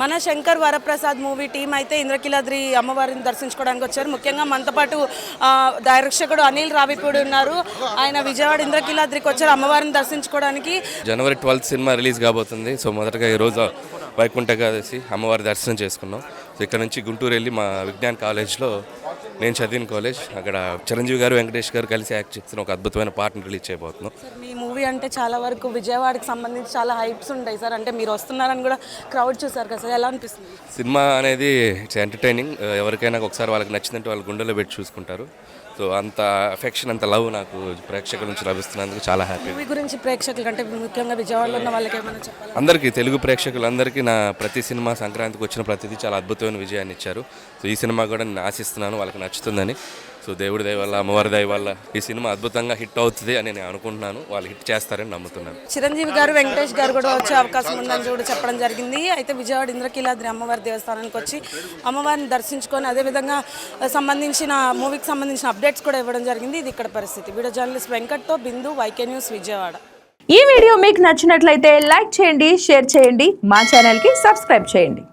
మన Shankar Varaprasad movie team అయితే ఇంద్రకీలాద్రి అమ్మవారిని దర్శించుకోవడానికి వచ్చారు. ముఖ్యంగా మనతో పాటు దర్శకుడు అనిల్ రావిపూడి ఉన్నారు. ఆయన విజయవాడ ఇంద్రకీలాద్రికి వచ్చారు అమ్మవారిని దర్శించుకోవడానికి. జనవరి ట్వెల్త్ సినిమా రిలీజ్ కాబోతుంది. సో మొదటగా ఈరోజు వైకుంఠ ఏకాదశి అమ్మవారి దర్శనం చేసుకున్నాం. సో ఇక్కడ నుంచి గుంటూరు వెళ్ళి మా విజ్ఞాన్ కాలేజ్లో నేను చదివిన కాలేజ్. అక్కడ చిరంజీవి గారు వెంకటేష్ గారు కలిసి యాక్ట్ చేసిన ఒక అద్భుతమైన పాటను రిలీజ్ చేయబోతున్నాం. మూవీ అంటే చాలా వరకు విజయవాడకి సంబంధించి చాలా హైప్స్ ఉంటాయి సార్. అంటే మీరు వస్తున్నారని కూడా క్రౌడ్ చూసారు కదా సార్. ఎలా అనిపిస్తుంది? సినిమా అనేది ఇట్స్ ఎంటర్టైనింగ్ ఎవరికైనా ఒకసారి వాళ్ళకి నచ్చిందంటే వాళ్ళ గుండెలో పెట్టి చూసుకుంటారు. సో అంత అఫెక్షన్ అంత లవ్ నాకు ప్రేక్షకుల నుంచి లభిస్తున్నందుకు చాలా హ్యాపీ మూవీ గురించి ప్రేక్షకులు అంటే ముఖ్యంగా విజయవాడలో ఉన్న వాళ్ళకి ఏమైనా చెప్పాలి? అందరికీ తెలుగు ప్రేక్షకులందరికీ నా ప్రతి సినిమా సంక్రాంతికి వచ్చిన ప్రతిదీ చాలా అద్భుతమైన విజయాన్ని ఇచ్చారు. సో ఈ సినిమా కూడా నేను ఆశిస్తున్నాను వాళ్ళకి నచ్చుతుందని. సో దేవుడి దయ వల్ల అమ్మవారి దయ వల్ల ఈ సినిమా అద్భుతంగా హిట్ అవుతుంది అని నేను అనుకుంటున్నాను. వాళ్ళు హిట్ చేస్తారని నమ్ముతున్నాను. చిరంజీవి గారు వెంకటేష్ గారు కూడా వచ్చే అవకాశం ఉందని కూడా చెప్పడం జరిగింది. అయితే విజయవాడ ఇంద్రకీలాద్రి అమ్మవారి దేవస్థానానికి వచ్చి అమ్మవారిని దర్శించుకొని అదేవిధంగా సంబంధించిన మూవీకి సంబంధించిన అప్డేట్స్ కూడా ఇవ్వడం జరిగింది. ఇది ఇక్కడ పరిస్థితి. వీడియో జర్నలిస్ట్ వెంకట్తో బిందు వైకే న్యూస్ విజయవాడ. ఈ వీడియో మీకు నచ్చినట్లయితే లైక్ చేయండి షేర్ చేయండి మా ఛానల్కి సబ్స్క్రైబ్ చేయండి.